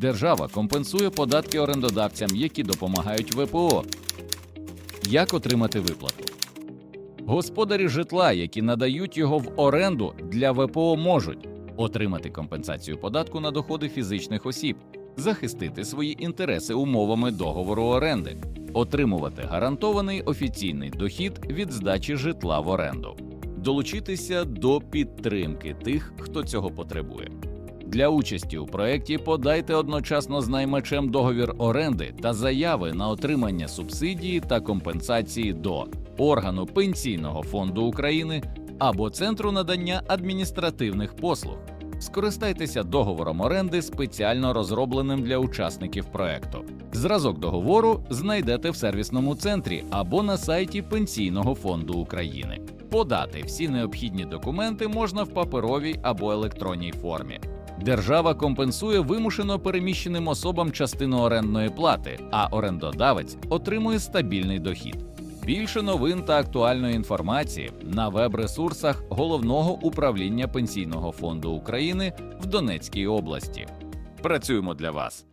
Держава компенсує податки орендодавцям, які допомагають ВПО. Як отримати виплату? Господарі житла, які надають його в оренду для ВПО, можуть отримати компенсацію податку на доходи фізичних осіб, захистити свої інтереси умовами договору оренди, отримувати гарантований офіційний дохід від здачі житла в оренду, долучитися до підтримки тих, хто цього потребує. Для участі у проєкті подайте одночасно з наймачем договір оренди та заяви на отримання субсидії та компенсації до органу Пенсійного фонду України або Центру надання адміністративних послуг. Скористайтеся договором оренди, спеціально розробленим для учасників проекту. Зразок договору знайдете в сервісному центрі або на сайті Пенсійного фонду України. Подати всі необхідні документи можна в паперовій або електронній формі. Держава компенсує вимушено переміщеним особам частину орендної плати, а орендодавець отримує стабільний дохід. Більше новин та актуальної інформації на веб-ресурсах головного управління Пенсійного фонду України в Донецькій області. Працюємо для вас.